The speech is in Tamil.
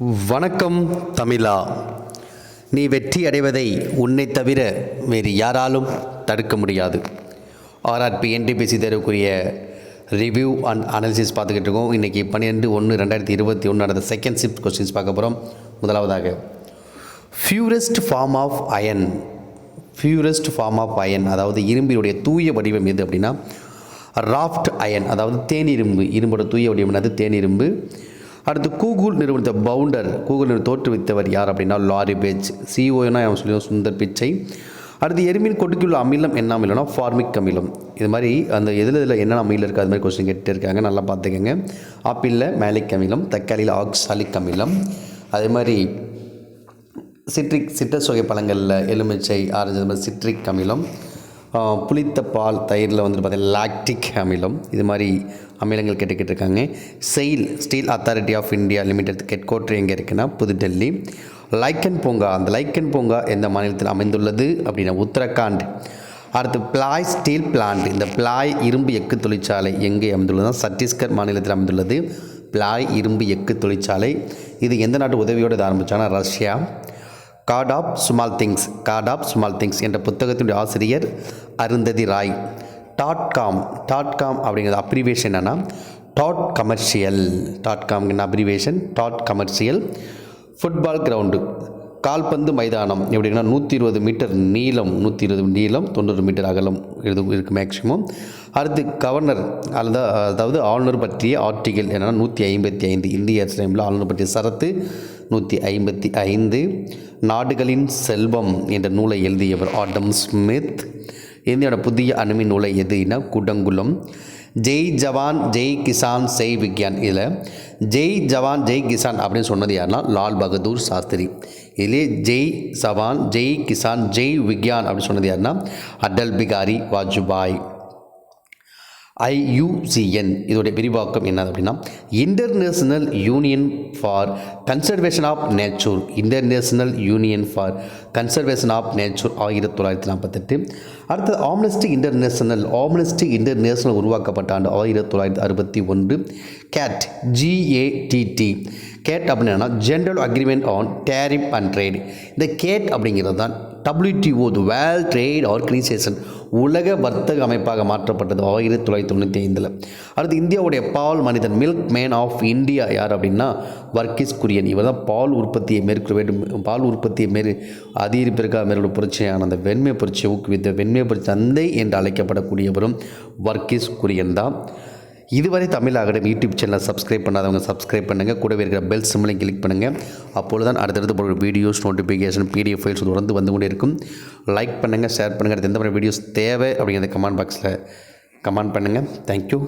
வணக்கம் தமிழா. நீ வெற்றி அடைவதை உன்னை தவிர வேறு யாராலும் தடுக்க முடியாது. ஆர்ஆர்பி என்டிபிசி தேர்வுக்குரிய ரிவ்யூ அண்ட் அனாலிசிஸ் பார்த்துக்கிட்டு இருக்கோம். இன்றைக்கி பன்னிரெண்டு ஒன்று ரெண்டாயிரத்தி இருபத்தி ஒன்று நடந்த செகண்ட் ஷிஃப்ட் கொஸ்டின்ஸ் பார்க்க போகிறோம் முதலாவதாக purest form of iron purest form of iron அதாவது இரும்பினுடைய தூய வடிவம் எது அப்படின்னா ராஃப்ட் அயன் அதாவது தேனிரும்பு இரும்போட தூய வடிவம் என்னது? தேனிரும்பு அடுத்து கூகுள் நிறுவனத்தை பவுண்டர் கூகுள் நிறுவனம் தோற்றுவித்தவர் யார் அப்படின்னா லாரி பேஜ். சிஓனா அவன் சொல்லி சுந்தர் பிச்சை. அடுத்து எறும்பின் கொட்டுக்குள்ள அமிலம் என்ன அமிலம்னா ஃபார்மிக் அமிலம். இது மாதிரி அந்த எதில் இதில் என்னென்ன அமிலம் இருக்குது அது மாதிரி கொஸ்டின் கேட்டு இருக்காங்க. நல்லா பார்த்துக்கோங்க. ஆப்பிளில் மேலிக் அமிலம் தக்காளியில் ஆக்சாலிக் அமிலம். அதே மாதிரி சிட்ரிக் சிட்ரஸ் வகை பழங்களில் எலுமிச்சை ஆரஞ்சு அது மாதிரி சிட்ரிக் அமிலம். புளித்த பால் தயிரில் வந்துட்டு பார்த்தீங்கன்னா லாக்டிக் அமிலம் இது மாதிரி அமிலங்கள் கேட்டுக்கிட்டு இருக்காங்க SAIL Steel Authority of India Limited headquarter எங்கே இருக்குன்னா புதுடெல்லி. லைக்கன் பூங்கா அந்த லைக்கன் பூங்கா எந்த மாநிலத்தில் அமைந்துள்ளது அப்படின்னா உத்தரகாண்ட். அடுத்து பிளாய் ஸ்டீல் பிளான்ட் இந்த பிளாய் இரும்பு எக்கு தொழிற்சாலை எங்கே அமைந்துள்ளதுனா சத்தீஸ்கர் மாநிலத்தில் அமைந்துள்ளது. பிளாய் இரும்பு எக்கு தொழிற்சாலை. இது எந்த நாட்டு உதவியோடு இது ஆரம்பித்தாங்கன்னா Russia. God of Small Things God of Small Things என்ற புத்தகத்தினுடைய ஆசிரியர் Arundhati Roy. Dot com dot com அப்படிங்கிறது அப்ரிவேஷன் என்னன்னா dot commercial dot காம்ங்கிற abbreviation dot commercial football ground கால்பந்து மைதானம். எப்படின்னா நூற்றி இருபது மீட்டர் நீளம் நூற்றி இருபது நீளம் தொண்ணூறு மீட்டர் அகலம் இது இருக்குது மேக்ஸிமம் அடுத்து கவர்னர் அல்லது அதாவது ஆளுநர் பற்றிய ஆர்டிகல் என்னென்னா நூற்றி ஐம்பத்தி ஐந்து இந்திய டைமில் ஆளுநர் பற்றிய சரத்து நூற்றி ஐம்பத்தி ஐந்து நாடுகளின் செல்வம் என்ற நூலை எழுதியவர் ஆடம் ஸ்மித். இந்தியோட புதிய அணுமின் நூலை எதுனா குடங்குளம். ஜெய் ஜவான் ஜெய் கிசான் செய் விக்யான் இதில் ஜெய் ஜவான் ஜெய் கிசான் அப்படின்னு சொன்னது யாருன்னா லால் பகதூர் சாஸ்திரி. இதிலே ஜெய் ஜவான் ஜெய் கிசான் ஜெய் விக்யான் அப்படின்னு சொன்னது யாருன்னா அடல் பிகாரி வாஜ்பாய். ஐயூசிஎன் இதோடைய விரிவாக்கம் என்னது அப்படின்னா International Union for Conservation of Nature International Union for Conservation of Nature ஆயிரத்தி தொள்ளாயிரத்தி நாற்பத்தெட்டு. அடுத்தது ஆம்னஸ்டி இன்டர்நேஷனல் ஆம்னஸ்டி இன்டர்நேஷனல் உருவாக்கப்பட்ட ஆண்டு ஆயிரத்தி தொள்ளாயிரத்தி அறுபத்தி ஒன்று. கேட் ஜிஏடிடி கேட் அப்படின்னா general agreement on tariff and trade இந்த கேட் அப்படிங்கிறது தான் WTO the World Trade Organization உலக வர்த்தக அமைப்பாக மாற்றப்பட்டது ஆயிரத்தி தொள்ளாயிரத்தி தொண்ணூற்றி ஐந்தில். அடுத்து இந்தியாவுடைய பால் மனிதன் மில்க் மேன் ஆஃப் இந்தியா யார் அப்படின்னா வர்க்கீஸ் குரியன். இவர் தான் பால் உற்பத்தியை மேற்கொள்ள வேண்டும். பால் உற்பத்தியை மேற் அதிகரிப்பிற்காக மேற்கொள்ள புரட்சியான அந்த வெண்மை புரட்சியை ஊக்குவித்த வெண்மை புரட்சி தந்தை என்று அழைக்கப்படக்கூடியவரும் வர்க்கீஸ் குரியன் தான். இதுவரை தமிழ் அகாடமி யூடியூப் சேனலை சப்ஸ்கிரைப் பண்ணாதவங்க சப்ஸ்கிரைப் பண்ணுங்கள் கூடவே இருக்கிற பெல் சிம்லையும் கிளிக் பண்ணுங்கள் அப்பொழுது தான் அடுத்தடுத்து போகிற வீடியோஸ் நோட்டிஃபிகேஷன் பிடிஎஃப் ஃபைல்ஸ் தொடர்ந்து வந்து கொண்டே இருக்கும். லைக் பண்ணுங்கள் ஷேர் பண்ணுங்கள் அடுத்து எந்த மாதிரி வீடியோஸ் தேவை அப்படிங்கிறத கமெண்ட் பாக்ஸில் கமெண்ட் பண்ணுங்கள் தேங்க்யூ